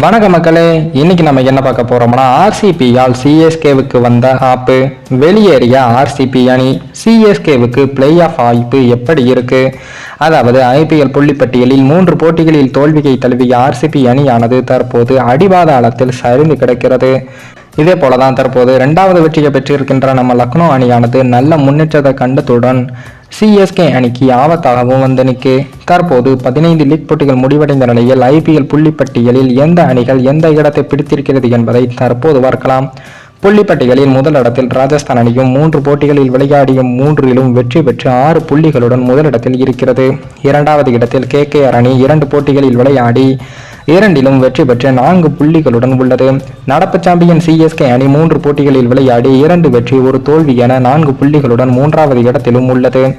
வணக்க மக்களே இன்னைக்கு நம்ம என்ன பார்க்க போறோம்னா ஆர்சிபியால் சிஎஸ்கேவுக்கு வந்த ஆப்பு வெளியேறிய ஆர்சிபி அணி சிஎஸ்கேவுக்கு பிளே ஆஃப் வாய்ப்பு எப்படி இருக்கு? அதாவது ஐபிஎல் புள்ளிப்பட்டியலில் மூன்று போட்டிகளில் தோல்வியை தழுவிய ஆர்சிபி அணியானது தற்போது அடிபாதாளத்தில் சரிந்து கிடக்கிறது. இதே போலதான் தற்போது இரண்டாவது வெற்றியை பெற்றிருக்கின்ற நம்ம லக்னோ அணியானது நல்ல முன்னேற்றத்தை கண்டதுடன் சிஎஸ்கே அணிக்கு ஆபத்தாகவும் வந்து நிற்கு தற்போது பதினைந்து லீக் போட்டிகள் முடிவடைந்த நிலையில் ஐபிஎல் புள்ளிப்பட்டியலில் எந்த அணிகள் எந்த இடத்தை பிடித்திருக்கிறது என்பதை தற்போது பார்க்கலாம். புள்ளிப்பட்டியலில் முதலிடத்தில் ராஜஸ்தான் அணியும் மூன்று போட்டிகளில் விளையாடிய மூன்றிலும் வெற்றி பெற்று ஆறு புள்ளிகளுடன் முதலிடத்தில் இருக்கிறது. இரண்டாவது இடத்தில் கேகேஆர் அணி இரண்டு போட்டிகளில் விளையாடி இரண்டிலும் வெற்றி பெற்று நான்கு புள்ளிகளுடன் உள்ளது. நடப்பு சாம்பியன் சிஎஸ்கே அணி மூன்று போட்டிகளில் விளையாடி இரண்டு வெற்றி ஒரு தோல்வி என நான்கு புள்ளிகளுடன் மூன்றாவது இடத்திலும் உள்ளது.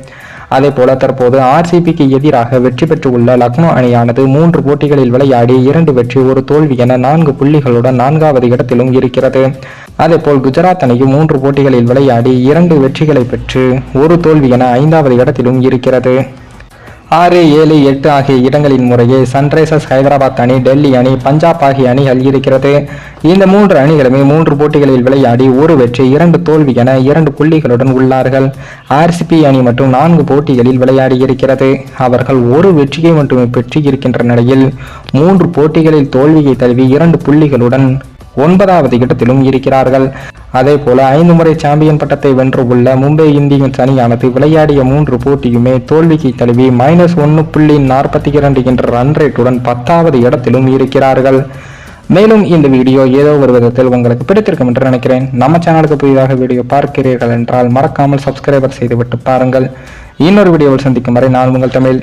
அதே போல தற்போது ஆர்சிபிக்கு எதிராக வெற்றி பெற்றுள்ள லக்னோ அணியானது மூன்று போட்டிகளில் விளையாடி இரண்டு வெற்றி ஒரு தோல்வி என நான்கு புள்ளிகளுடன் நான்காவது இடத்திலும் இருக்கிறது. அதேபோல் குஜராத் அணியும் மூன்று போட்டிகளில் விளையாடி இரண்டு வெற்றிகளை பெற்று ஒரு தோல்வி என ஐந்தாவது இடத்திலும் இருக்கிறது. ஆறு ஏழு எட்டு ஆகிய இடங்களின் முறையே சன்ரைசர்ஸ் ஹைதராபாத் அணி டெல்லி அணி பஞ்சாப் ஆகிய அணிகள் இருக்கிறது. இந்த மூன்று அணிகளுமே மூன்று போட்டிகளில் விளையாடி ஒரு வெற்றி இரண்டு தோல்வி என இரண்டு புள்ளிகளுடன் உள்ளார்கள். ஆர்சிபி அணி மட்டும் நான்கு போட்டிகளில் விளையாடி இருக்கிறது. அவர்கள் ஒரு வெற்றியை மட்டுமே பெற்று இருக்கின்ற நிலையில் மூன்று போட்டிகளில் தோல்வியை தழுவி இரண்டு புள்ளிகளுடன் ஒன்பதாவது இடத்திலும் இருக்கிறார்கள். அதே போல ஐந்து முறை சாம்பியன் பட்டத்தை வென்று உள்ள மும்பை இந்தியன்ஸ் அணியானது விளையாடிய மூன்று போட்டியுமே தோல்விக்கு தழுவி மைனஸ் ஒன்று புள்ளி நாற்பத்தி இரண்டு என்ற ரன் ரேட்டுடன் பத்தாவது இடத்திலும் இருக்கிறார்கள். மேலும் இந்த வீடியோ ஏதோ ஒரு விதத்தில் உங்களுக்கு பிடித்திருக்கும் என்று நினைக்கிறேன். நம்ம சேனலுக்கு புதிதாக வீடியோ பார்க்கிறீர்கள் என்றால் மறக்காமல் சப்ஸ்கிரைபர் செய்துவிட்டு பாருங்கள். இன்னொரு வீடியோவில் சந்திக்கும் வரை நான் உங்கள் தமிழ்.